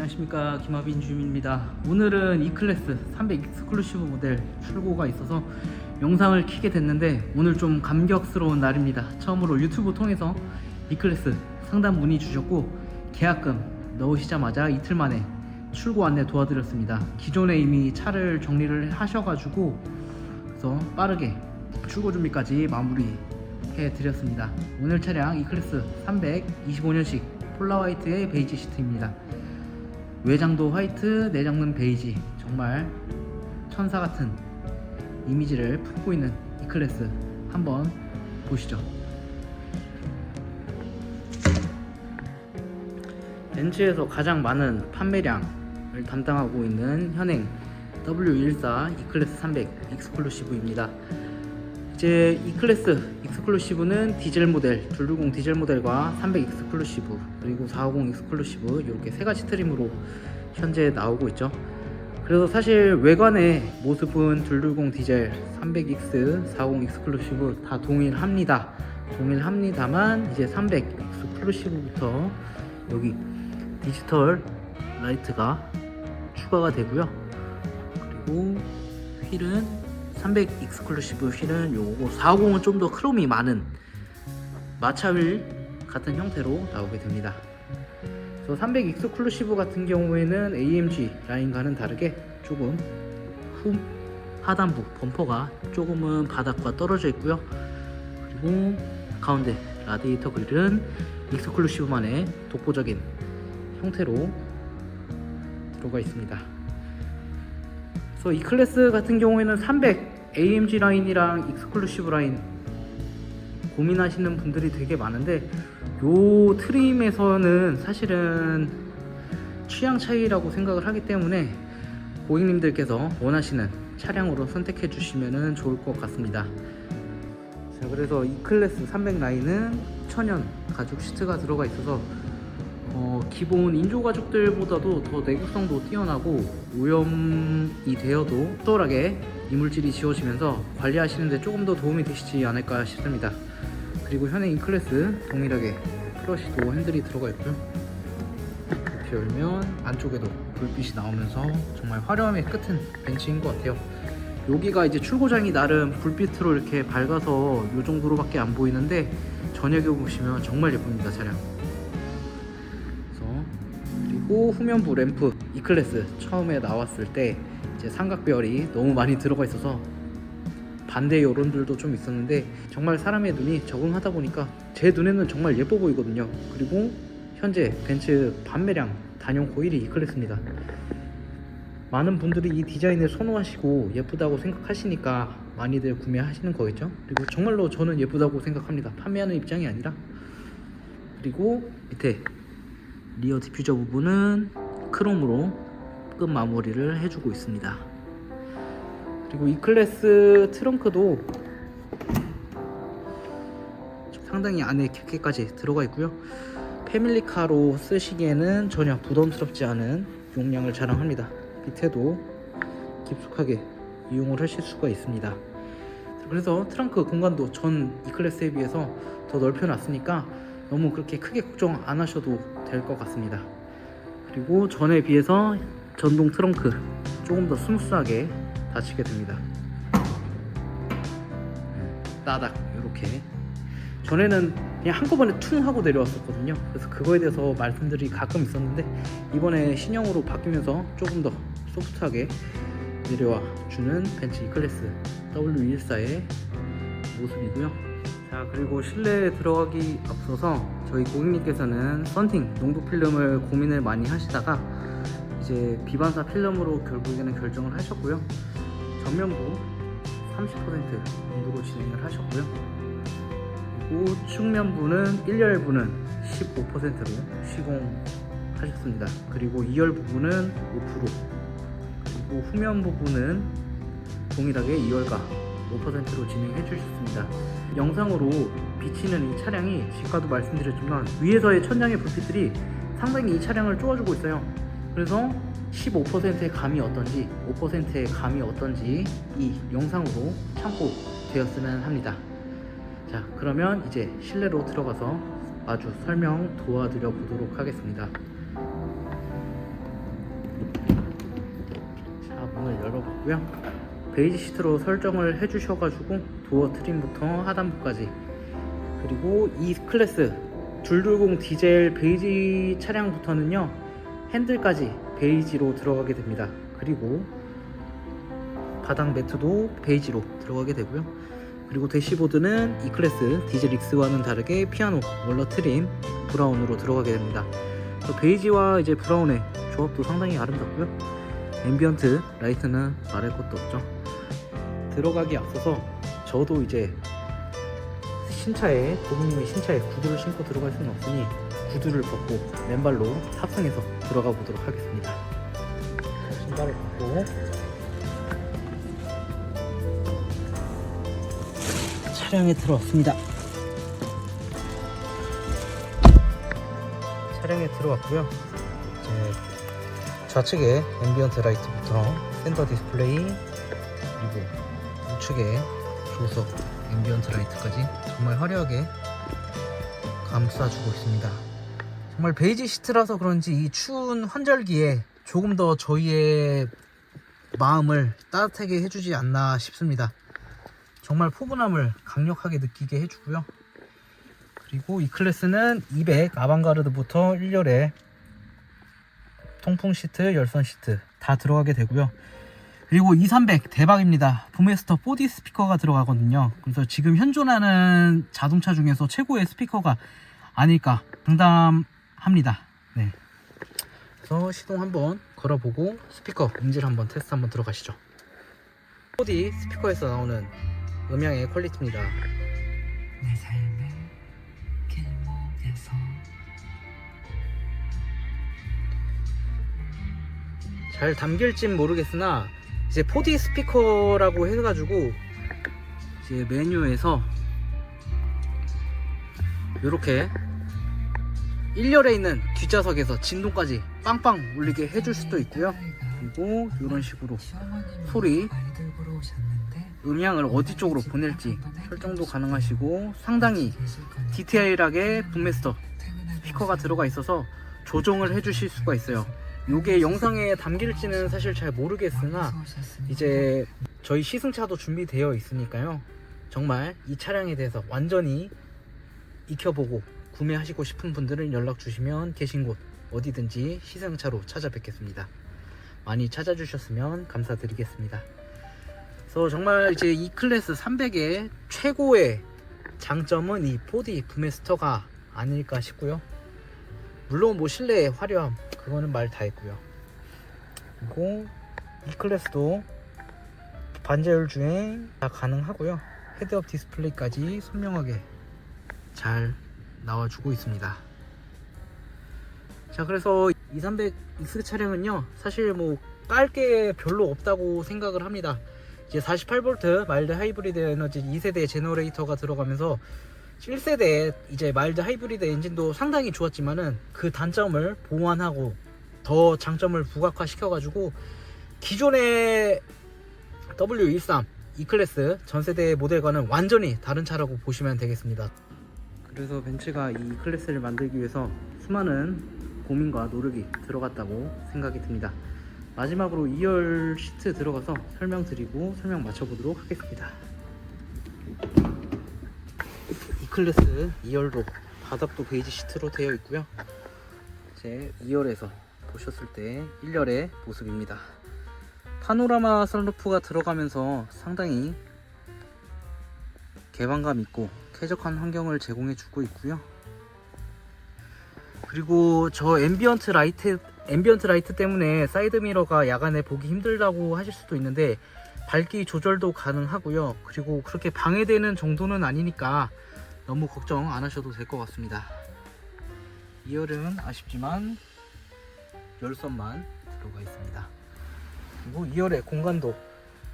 안녕하십니까. 김하빈 주임입니다. 오늘은 E클래스 300 익스클루시브 모델 출고가 있어서 영상을 키게 됐는데 오늘 좀 감격스러운 날입니다. 처음으로 유튜브 통해서 E클래스 상담 문의 주셨고 계약금 넣으시자마자 이틀 만에 출고 안내 도와드렸습니다. 기존에 이미 차를 정리를 하셔가지고 그래서 빠르게 출고 준비까지 마무리 해드렸습니다. 오늘 차량 E클래스 325년식 폴라 화이트의 베이지 시트입니다 외장도 화이트, 내장은 베이지 정말 천사 같은 이미지를 품고 있는 이 클래스 한번 보시죠. 벤츠에서 가장 많은 판매량을 담당하고 있는 현행 W114 E클래스 300 익스클루시브입니다. 이제 E클래스 익스클루시브는 디젤 모델, 220 디젤 모델과 300 익스클루시브 그리고 450 익스클루시브 이렇게 세 가지 트림으로 현재 나오고 있죠. 그래서 사실 외관의 모습은 220 디젤, 300 익스, 450 익스클루시브 다 동일합니다. 동일합니다만 이제 300 익스클루시브부터 여기 디지털 라이트가 추가가 되고요. 그리고 휠은 300 익스클루시브 휠은 요거 450은 좀 더 크롬이 많은 마차 휠 같은 형태로 나오게 됩니다. 그래서 300 익스클루시브 같은 경우에는 AMG 라인과는 다르게 조금 후 하단부 범퍼가 조금은 바닥과 떨어져 있고요. 그리고 가운데 라디에이터 그릴은 익스클루시브만의 독보적인 형태로 들어가 있습니다. 그래서 이 클래스 같은 경우에는 300 AMG 라인이랑 익스클루시브 라인 고민하시는 분들이 되게 많은데 요 트림에서는 사실은 취향 차이라고 생각을 하기 때문에 고객님들께서 원하시는 차량으로 선택해 주시면 좋을 것 같습니다. 자, 그래서 이 클래스 300 라인은 천연 가죽 시트가 들어가 있어서 어, 기본 인조 가죽들보다도 더 내구성도 뛰어나고 오염이 되어도 수월하게 이물질이 지워지면서 관리하시는데 조금 더 도움이 되시지 않을까 싶습니다. 그리고 현행 E클래스 동일하게 플러시도 핸들이 들어가 있고요. 이렇게 열면 안쪽에도 불빛이 나오면서 정말 화려함의 끝은 벤츠인 것 같아요. 여기가 이제 출고장이 나름 불빛으로 이렇게 밝아서 이 정도로밖에 안 보이는데 저녁에 보시면 정말 예쁩니다 차량. 그리고 후면부 램프 E 클래스 처음에 나왔을 때 이제 삼각별이 너무 많이 들어가 있어서 반대 여론들도 좀 있었는데 정말 사람의 눈이 적응하다 보니까 제 눈에는 정말 예뻐 보이거든요. 그리고 현재 벤츠 판매량 단연 고일이 E 클래스입니다. 많은 분들이 이 디자인을 선호하시고 예쁘다고 생각하시니까 많이들 구매하시는 거겠죠. 그리고 정말로 저는 예쁘다고 생각합니다. 판매하는 입장이 아니라 그리고 밑에 리어 디퓨저 부분은 크롬으로 끝 마무리를 해주고 있습니다. 그리고 이 클래스 트렁크도 상당히 안에 깊게까지 들어가 있고요. 패밀리카로 쓰시기에는 전혀 부담스럽지 않은 용량을 자랑합니다. 밑에도 깊숙하게 이용을 하실 수가 있습니다. 그래서 트렁크 공간도 전 E클래스에 비해서 더 넓혀놨으니까 너무 그렇게 크게 걱정 안 하셔도 될 것 같습니다. 그리고 전에 비해서 전동 트렁크 조금 더 스무스하게 닫히게 됩니다. 따닥 이렇게 전에는 그냥 한꺼번에 퉁 하고 내려왔었거든요. 그래서 그거에 대해서 말씀들이 가끔 있었는데 이번에 신형으로 바뀌면서 조금 더 소프트하게 내려와 주는 벤츠 E클래스 W114의 모습이고요. 자 그리고 실내에 들어가기 앞서서 저희 고객님께서는 썬팅 농도 필름을 고민을 많이 하시다가 이제 비반사 필름으로 결국에는 결정을 하셨고요. 전면부 30% 농도로 진행을 하셨고요. 그리고 측면부는 1열 부는 15%로 시공하셨습니다. 그리고 2열 부분은 5% 그리고 후면 부분은 동일하게 2열과 5%로 진행해 주셨습니다. 영상으로 비치는 이 차량이 아까도 말씀드렸지만 위에서의 천장의 불빛들이 상당히 이 차량을 쪼아주고 있어요. 그래서 15%의 감이 어떤지 5%의 감이 어떤지 이 영상으로 참고 되었으면 합니다. 자 그러면 이제 실내로 들어가서 아주 설명 도와드려 보도록 하겠습니다. 자 문을 열어봤고요. 베이지 시트로 설정을 해주셔가지고 도어 트림부터 하단부까지. 그리고 이 클래스 줄돌공 디젤 베이지 차량부터는요 핸들까지 베이지로 들어가게 됩니다. 그리고 바닥 매트도 베이지로 들어가게 되고요. 그리고 대시보드는 이 클래스 디젤 X와는 다르게 피아노 월러 트림 브라운으로 들어가게 됩니다. 그 베이지와 이제 브라운의 조합도 상당히 아름답고요. 앰비언트 라이트는 말할 것도 없죠. 들어가기 앞서서 저도 이제 신차에 고객님의 신차에 구두를 신고 들어갈 수는 없으니 구두를 벗고 맨발로 탑승해서 들어가 보도록 하겠습니다. 신발을 벗고. 차량에 들어왔습니다. 차량에 들어왔고요. 이제 좌측에 앰비언트 라이트부터 센터 디스플레이 그리고 우측에 조석 앰비언트 라이트까지 정말 화려하게 감싸주고 있습니다. 정말 베이지 시트라서 그런지 이 추운 환절기에 조금 더 저희의 마음을 따뜻하게 해주지 않나 싶습니다. 정말 포근함을 강력하게 느끼게 해주고요. 그리고 이 클래스는 200 아방가르드부터 1열에 통풍 시트, 열선 시트 다 들어가게 되고요. 그리고 2300 대박입니다. 부메스터 4D 스피커가 들어가거든요. 그래서 지금 현존하는 자동차 중에서 최고의 스피커가 아닐까 장담합니다. 네. 그래서 시동 한번 걸어보고 스피커 음질 한번 테스트 한번 들어가시죠. 4D 스피커에서 나오는 음향의 퀄리티입니다. 내 삶의 길목에서 잘 담길진 모르겠으나 이제 4D 스피커라고 해가지고 이제 메뉴에서 이렇게 1열에 있는 뒷좌석에서 진동까지 빵빵 울리게 해줄 수도 있고요. 그리고 이런 식으로 소리, 음향을 어디 쪽으로 보낼지 설정도 가능하시고 상당히 디테일하게 붐메스터 스피커가 들어가 있어서 조정을 해주실 수가 있어요 요게 영상에 담길지는 사실 잘 모르겠으나 이제 저희 시승차도 준비되어 있으니까요. 정말 이 차량에 대해서 완전히 익혀보고 구매하시고 싶은 분들은 연락 주시면 계신 곳 어디든지 시승차로 찾아뵙겠습니다. 많이 찾아주셨으면 감사드리겠습니다. 그래서 정말 이제 이 클래스 300의 최고의 장점은 이 4D 부메스터가 아닐까 싶고요. 물론 뭐 실내의 화려함 그거는 말 다 했고요. 그리고 이 클래스도 반자율 주행 다 가능하고요. 헤드업 디스플레이까지 선명하게 잘 나와주고 있습니다. 자 그래서 2300 X 차량은요 사실 뭐 깔 게 별로 없다고 생각을 합니다. 이제 48V 마일드 하이브리드 에너지 2세대 제너레이터가 들어가면서 1세대 이제 마일드 하이브리드 엔진도 상당히 좋았지만은 그 단점을 보완하고 더 장점을 부각화 시켜가지고 기존의 W13 E클래스 전세대 모델과는 완전히 다른 차라고 보시면 되겠습니다. 그래서 벤츠가 이 클래스를 만들기 위해서 수많은 고민과 노력이 들어갔다고 생각이 듭니다. 마지막으로 2열 시트 들어가서 설명드리고 설명 마쳐보도록 하겠습니다. E클래스 2열도 바닥도 베이지 시트로 되어 있고요. 이제 2열에서 보셨을 때 1열의 모습입니다. 파노라마 선루프가 들어가면서 상당히 개방감 있고 쾌적한 환경을 제공해 주고 있고요. 그리고 저 앰비언트 라이트 앰비언트 라이트 때문에 사이드 미러가 야간에 보기 힘들다고 하실 수도 있는데 밝기 조절도 가능하고요. 그리고 그렇게 방해되는 정도는 아니니까 너무 걱정 안 하셔도 될 것 같습니다. 2열은 아쉽지만 열선만 들어가 있습니다. 그리고 2열의 공간도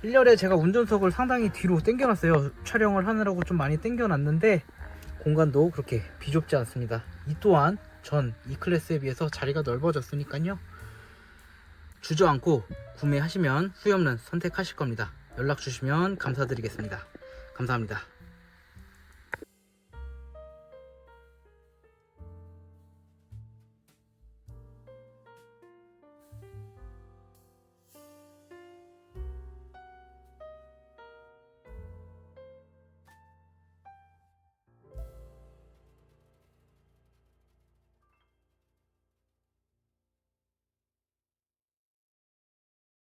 1열에 제가 운전석을 상당히 뒤로 당겨놨어요. 촬영을 하느라고 좀 많이 당겨놨는데 공간도 그렇게 비좁지 않습니다. 이 또한 전 E클래스에 비해서 자리가 넓어졌으니까요. 주저앉고 구매하시면 후회 없는 선택하실 겁니다. 연락 주시면 감사드리겠습니다. 감사합니다.